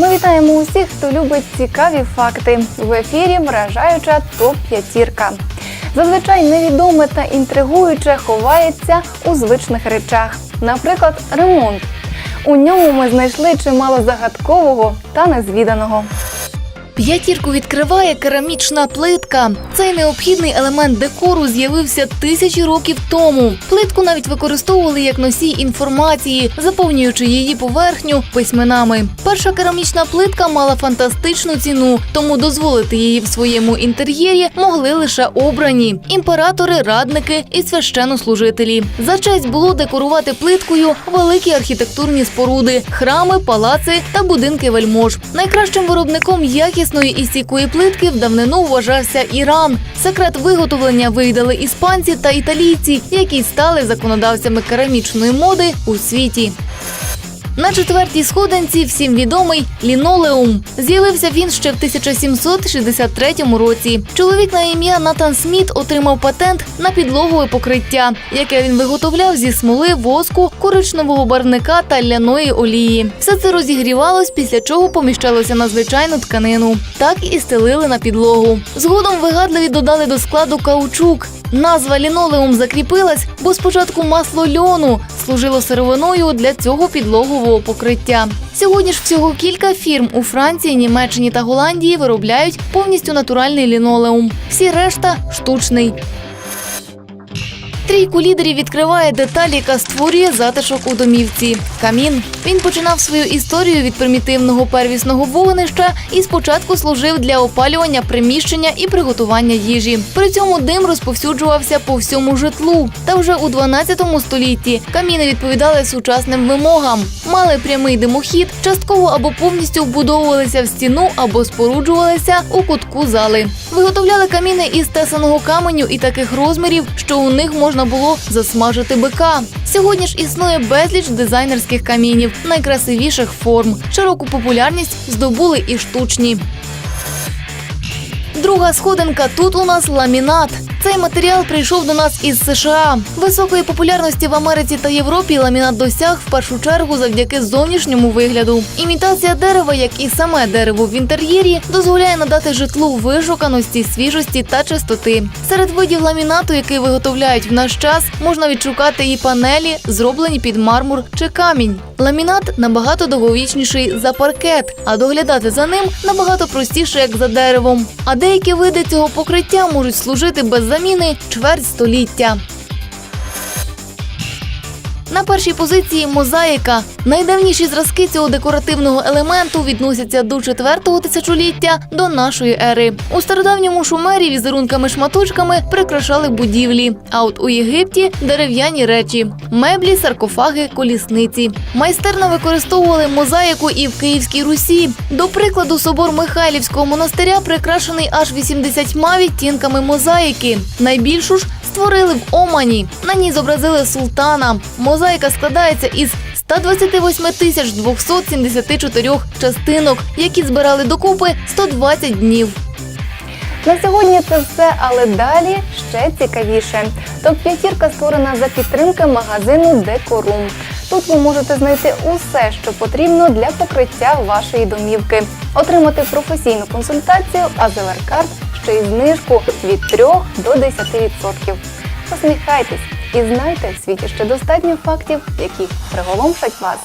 Ми вітаємо усіх, хто любить цікаві факти. В ефірі вражаюча топ п'ятірка. Зазвичай невідоме та інтригуюче ховається у звичних речах, наприклад, ремонт. У ньому ми знайшли чимало загадкового та незвіданого. П'ятірку відкриває керамічна плитка. Цей необхідний елемент декору з'явився тисячі років тому. Плитку навіть використовували як носій інформації, заповнюючи її поверхню письменами. Перша керамічна плитка мала фантастичну ціну, тому дозволити її в своєму інтер'єрі могли лише обрані імператори, радники і священнослужителі. За честь було декорувати плиткою великі архітектурні споруди, храми, палаци та будинки вельмож. Найкращим виробником якісної і стійкої плитки в давнину вважався Іран. Секрет виготовлення виїдали іспанці та італійці, які стали законодавцями керамічної моди у світі. На четвертій сходинці всім відомий лінолеум. З'явився він ще в 1763 році. Чоловік на ім'я Натан Сміт отримав патент на підлогове покриття, яке він виготовляв зі смоли, воску, коричневого барвника та ляної олії. Все це розігрівалось, після чого поміщалося на звичайну тканину. Так і стелили на підлогу. Згодом вигадливі додали до складу каучук. Назва лінолеум закріпилась, бо спочатку масло льону служило сировиною для цього підлогового покриття. Сьогодні ж всього кілька фірм у Франції, Німеччині та Голландії виробляють повністю натуральний лінолеум. Всі решта штучний. Трійку лідерів відкриває деталь, яка створює затишок у домівці. Камін. Він починав свою історію від примітивного первісного вогнища і спочатку служив для опалювання приміщення і приготування їжі. При цьому дим розповсюджувався по всьому житлу. Та вже у 12 столітті каміни відповідали сучасним вимогам. Мали прямий димохід, частково або повністю вбудовувалися в стіну або споруджувалися у кутку зали. Виготовляли каміни із тесаного каменю і таких розмірів, що у них можна було засмажити бика. Сьогодні ж існує безліч дизайнерських камінів найкрасивіших форм. Широку популярність здобули і штучні. Друга сходинка тут у нас ламінат. Цей матеріал прийшов до нас із США. Високої популярності в Америці та Європі ламінат досяг в першу чергу завдяки зовнішньому вигляду. Імітація дерева, як і саме дерево в інтер'єрі, дозволяє надати житлу вишуканості, свіжості та чистоти. Серед видів ламінату, який виготовляють в наш час, можна відшукати і панелі, зроблені під мармур чи камінь. Ламінат набагато довговічніший за паркет, а доглядати за ним набагато простіше, як за деревом. А деякі види цього покриття можуть служити без заміни чверть століття. На першій позиції мозаїка. Найдавніші зразки цього декоративного елементу відносяться до четвертого тисячоліття до нашої ери. У стародавньому шумері візерунками-шматочками прикрашали будівлі. А от у Єгипті дерев'яні речі, меблі, саркофаги, колісниці. Майстерно використовували мозаїку і в Київській Русі. До прикладу, собор Михайлівського монастиря прикрашений аж 80 відтінками мозаїки. Найбільшу ж створили в Омані. На ній зобразили султана. Мозаїка складається із 128 тисяч 274 частинок, які збирали докупи 120 днів. На сьогодні це все, але далі ще цікавіше. Топ-п'ятірка створена за підтримки магазину Декорум. Тут ви можете знайти усе, що потрібно для покриття вашої домівки, отримати професійну консультацію, а Зеверкарт ще й знижку від 3 до 10%. Посміхайтесь і знайте, в світі ще достатньо фактів, які приголомшать вас.